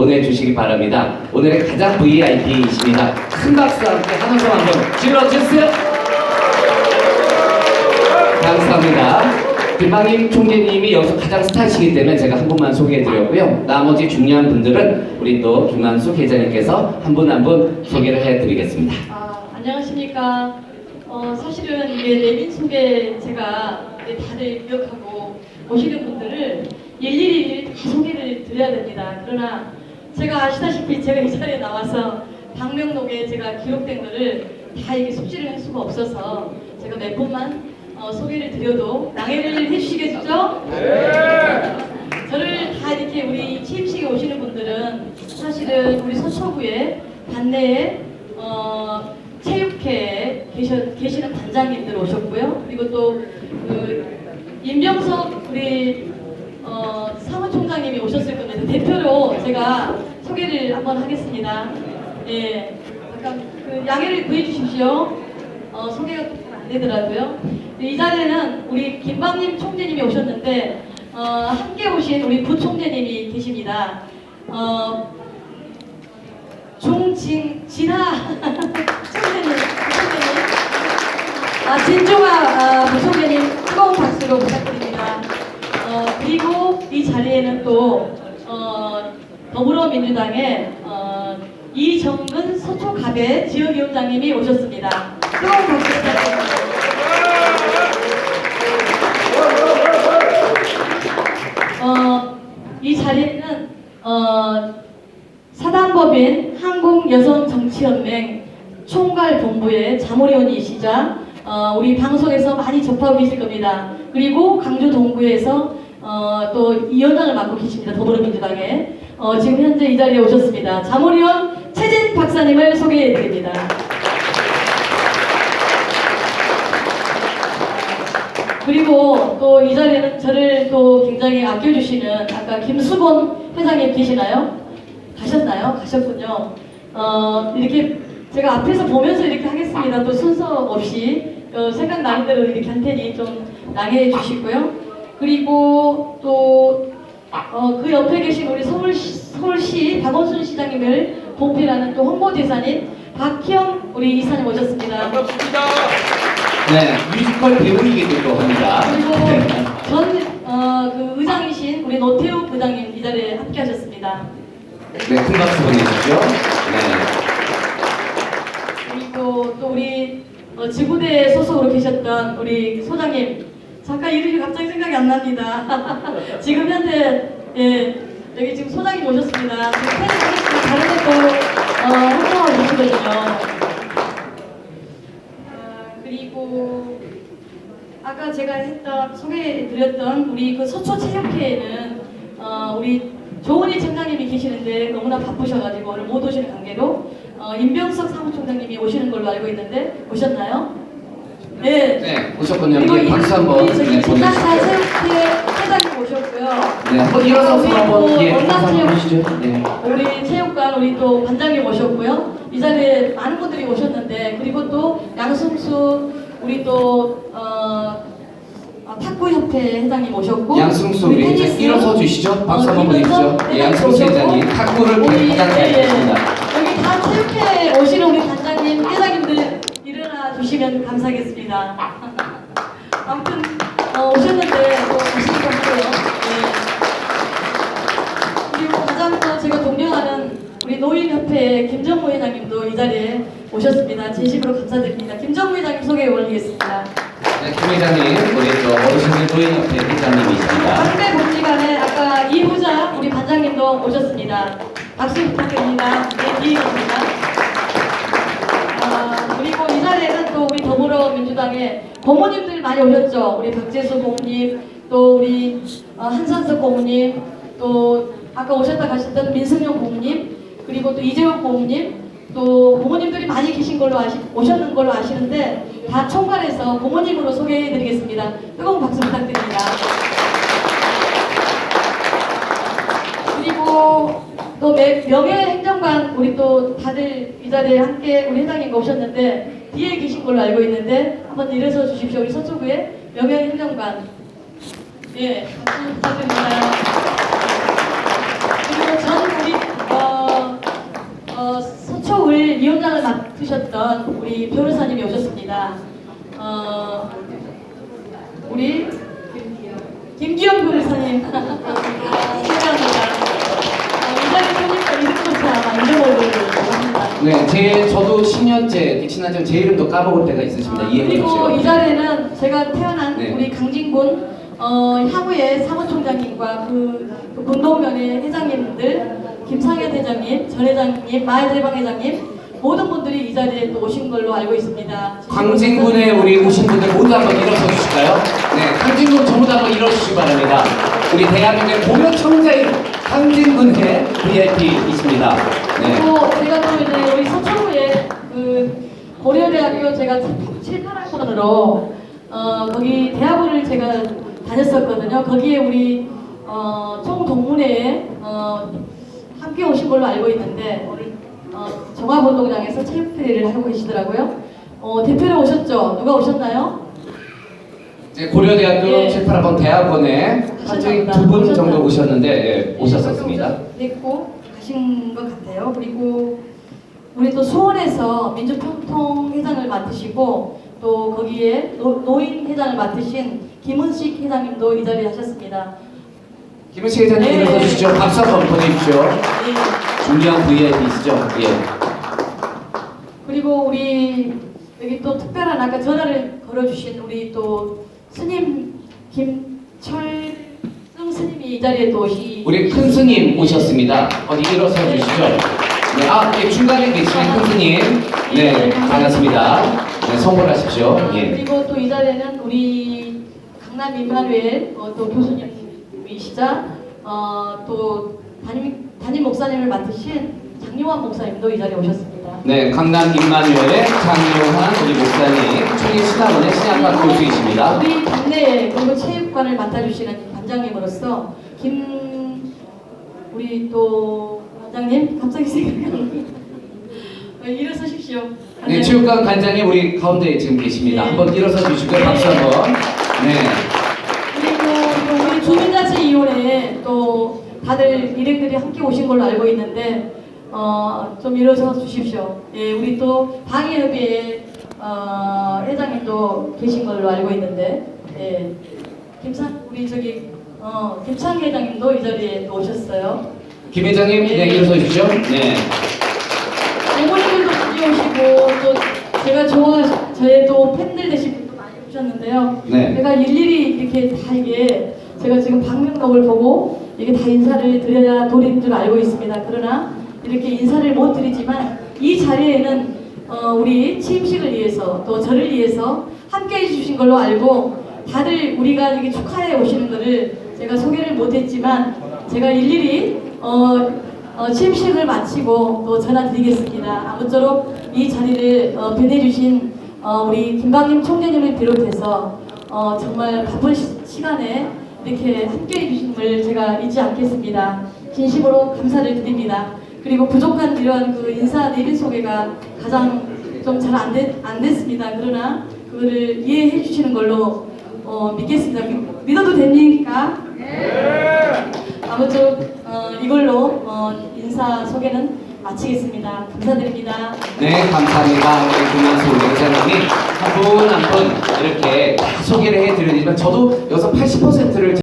보내주시기 바랍니다. 오늘의 가장 VIP이십니다. 큰 박수와 함께 한번 한번 질러주세요. 감사합니다. 김방임 총재님이 여기서 가장 스타시기 때문에 제가 한 분만 소개해드렸고요. 나머지 중요한 분들은 우리 또 김한수 계장님께서 한 분 한 분 소개를 해드리겠습니다. 아, 안녕하십니까. 어, 사실은 이게 내빈 소개 제가 다들 기억하고 오시는 분들을 일일이 다 소개를 드려야 됩니다. 그러나 제가 아시다시피 제가 이 자리에 나와서 방명록에 제가 기록된 거를 다 이게 숙지를 할 수가 없어서 제가 몇 분만 어, 소개를 드려도 양해를 해주시겠죠? 저를 다 이렇게 우리 취임식에 오시는 분들은 사실은 우리 서초구에 반내에 어, 체육회에 계셔, 계시는 단장님들 오셨고요. 그리고 또 그 임병석 우리 어, 사무총장님이 오셨을 대표로 제가 소개를 한번 하겠습니다. 예, 잠깐 그 양해를 구해 주십시오. 어, 소개가 잘안 되더라고요. 이 자리에는 우리 김방님 총재님이 오셨는데 어, 함께 오신 우리 부총재님이 계십니다. 어, 종진 진하 총재님, 부총재님, 아 진종아 아, 부총재님 뜨거운 박수로 부탁드립니다. 어, 그리고 이 자리에는 또 어, 더불어민주당의 어, 이정근 서초갑의 지역위원장님이 오셨습니다. 뜨거운 박수 부탁드립니다. 어, 이 자리에는 어, 사단법인 한국여성정치연맹 총괄본부의 자모리원이시자 어, 우리 방송에서 많이 접하고 계실 겁니다. 그리고 강주 동구에서 어, 또 위원장을 맡고 계십니다. 더불어민주당에 어, 지금 현재 이 자리에 오셨습니다. 자모리원 최진 박사님을 소개해 드립니다. 그리고 또 이 자리에는 저를 또 굉장히 아껴주시는 아까 김수본 회장님 계시나요? 가셨나요? 가셨군요. 어, 이렇게 제가 앞에서 보면서 이렇게 하겠습니다. 또 순서 없이 어, 생각나는 대로 이렇게 할 테니 좀 양해해 주시고요. 그리고 또 어, 그 옆에 계신 우리 서울시, 서울시 박원순 시장님을 보필하는 또 홍보대사님 박희영 우리 이사님 오셨습니다. 반갑습니다. 네, 뮤지컬 배우이기도 합니다. 그리고 네. 전 어, 그 의장이신 우리 노태우 부장님 이 자리에 함께하셨습니다. 네, 큰 박수 보내주십시오. 네. 그리고 또 우리 어, 지구대 소속으로 계셨던 우리 소장님 잠깐 이름이 갑자기 생각이 안 납니다. 지금 현재 예, 여기 지금 소장님 오셨습니다. 지금 팬이 오셨으면 다른 데또 어, 활동하고 계시거든요. 아, 그리고 아까 제가 했던 소개해드렸던 우리 그 서초 체육회에는 어, 우리 조은희 청장님이 계시는데 너무나 바쁘셔가지고 오늘 못 오시는 관계로 어, 임병석 사무총장님이 오시는 걸로 알고 있는데 오셨나요? 네. 네, 오셨군요. 그리고 네, 박수 한번 우리 저기 네, 보내주시죠. 체육회 회장님 오셨고요. 네, 한번 일어서서 한번 예, 박수 한번 해주시죠. 네. 우리 체육관 우리 또 관장님 오셨고요. 이 자리에 많은 분들이 오셨는데 그리고 또 양승수 우리 또 어, 어, 탁구협회 회장님 오셨고 양승수 우리 이제 테니스, 일어서 주시죠. 박수 어, 한번 보내주시죠. 예, 회장님 양승수 회장님 탁구를 우리, 예, 예. 여기 다 체육회 오시는 우리 주시면 감사하겠습니다. 아무튼 어, 오셨는데 또 가시기 없고요. 네. 그리고 가장 또 제가 존경하는 우리 노인협회 김정무 회장님도 이 자리에 오셨습니다. 진심으로 감사드립니다. 김정무 회장님 소개 올리겠습니다. 네, 김 회장님, 우리 또 어르신들 노인협회 회장님이십니다. 방배 복지관에 아까 이 후자 우리 반장님도 오셨습니다. 박수 부탁드립니다. 네, 계십니다. 아, 그리고 이 자리에는 또 우리 더불어민주당의 고모님들 많이 오셨죠. 우리 박재수 고모님, 또 우리 어, 한산석 고모님, 또 아까 오셨다 가셨던 민승용 고모님, 그리고 또 이재용 고모님, 또 고모님들이 많이 계신 걸로 아시, 오셨는 걸로 아시는데 다 총괄해서 고모님으로 소개해드리겠습니다. 뜨거운 박수 부탁드립니다. 그리고 또 매- 명예행정관 우리 또 다들 이 자리에 함께 우리 회장님 오셨는데 뒤에 계신 걸로 알고 있는데 한번 일어서 주십시오. 우리 서초구의 명예 행정관. 예, 박수 부탁드립니다. 그리고 전 우리 어, 어, 서초을 위원장을 맡으셨던 우리 변호사님이 오셨습니다. 어, 우리 김기현 변호사님. 감사합니다. 어, 이 자리 손님과 이름조차 만들어 보려고. 네, 제 저도 10년째 친한 지제 이름도 까먹을 때가 있으십니다. 이해해 그리고. 이 자리에는 제가 태어난 네. 우리 강진군 어, 향후의 사무총장님과 그, 그 군동면의 회장님들 김상현 회장님, 전 회장님, 마해대방 회장님 모든 분들이 이 자리에 또 오신 걸로 알고 있습니다. 광진군에 우리 오신 분들 모두 한번 일어서 주실까요? 네, 광진군 전부 다 한번 일어주시기 바랍니다. 우리 대한민국의 공연 청자인 광진군의 VIP이십니다. 네. 그리고 제가 또 이제 우리 서초구에 그 고려대학교 제가 7, 8학번으로 어, 거기 대학원을 제가 다녔었거든요. 거기에 우리 어, 총동문회에 어, 함께 오신 걸로 알고 있는데 정화운동장에서 체육대회를 하고 계시더라고요. 어, 대표로 오셨죠? 누가 오셨나요? 이제 고려대학교 예. 7, 8학번 대학원에 한쪽에 두분 정도 오셨는데 예, 오셨었습니다. 됐고 가신 것 같아요. 그리고 우리 또 수원에서 민주평통 회장을 맡으시고 또 거기에 노, 노인회장을 맡으신 김은식 회장님도 이 자리에 하셨습니다. 김은식 회장님 네. 일어서 주시죠. 박수 한번 보내주십시오. 예. 중요한 VIP이시죠? 예. 그리고 우리 여기 또 특별한 아까 전화를 걸어주신 우리 또 스님 김철승 스님이 이 자리에 또 오시. 우리 큰 스님 오셨습니다. 어디 일어서 주시죠. 네, 아, 예, 중간에 계시는 큰 스님. 네, 반갑습니다. 네, 선물하십시오. 어, 예. 그리고 또 이 자리에는 우리 강남 임마누엘 어, 또 교수님이시자 어, 또 담임, 담임 목사님을 맡으신 장용환 목사님도 이 자리에 오셨습니다. 네, 강남 임마누엘의 장요한 우리 목사님, 총리 신학원의 신학과 교수이십니다. 우리 당내 그리고 체육관을 맡아주시는 관장님으로서 김 우리 또 관장님 갑자기 생각나는 네, 일어서십시오. 네, 체육관 관장님 우리 가운데 지금 계십니다. 네. 한번 일어서 주시고요. 박수 한번. 네. 그리고 또 우리 주민자치위원회에 또 다들 일행들이 함께 오신 걸로 알고 있는데 어, 좀 일어서 주십시오. 예, 우리 또 방위협의회 어, 회장님도 계신 걸로 알고 있는데 예, 김창 우리 저기 어, 김창 회장님도 이 자리에 또 오셨어요. 김 회장님, 네, 일어서 주시죠. 네. 어머니들도 많이 오시고 또 제가 좋아 저의 또 팬들 되신 분도 많이 오셨는데요. 네. 제가 일일이 이렇게 다 이게 제가 지금 방명록을 보고 이게 다 인사를 드려야 도리인 줄 알고 있습니다. 그러나 이렇게 인사를 못 드리지만 이 자리에는 어, 우리 취임식을 위해서 또 저를 위해서 함께 해주신 걸로 알고 다들 우리가 이렇게 축하해 오시는 것을 제가 소개를 못했지만 제가 일일이 어, 어, 취임식을 마치고 또 전화드리겠습니다. 아무쪼록 이 자리를 어, 변해주신 어, 우리 김방임 총재님을 비롯해서 어, 정말 바쁜 시, 시간에 이렇게 함께 해주심을 제가 잊지 않겠습니다. 진심으로 감사를 드립니다. 그리고 부족한 이런 그 인사 내린 소개가 가장 좀 잘 안 안 됐습니다. 그러나 그거를 이해해 주시는 걸로 어, 믿겠습니다. 믿- 믿어도 됩니까? 아무쪼록 어, 이걸로 어, 인사 소개는 마치겠습니다. 감사드립니다. 네, 감사합니다. 우리 김현수 우리 회장님 한분한분 이렇게 다 소개를 해드리지만 저도 여기서 80%를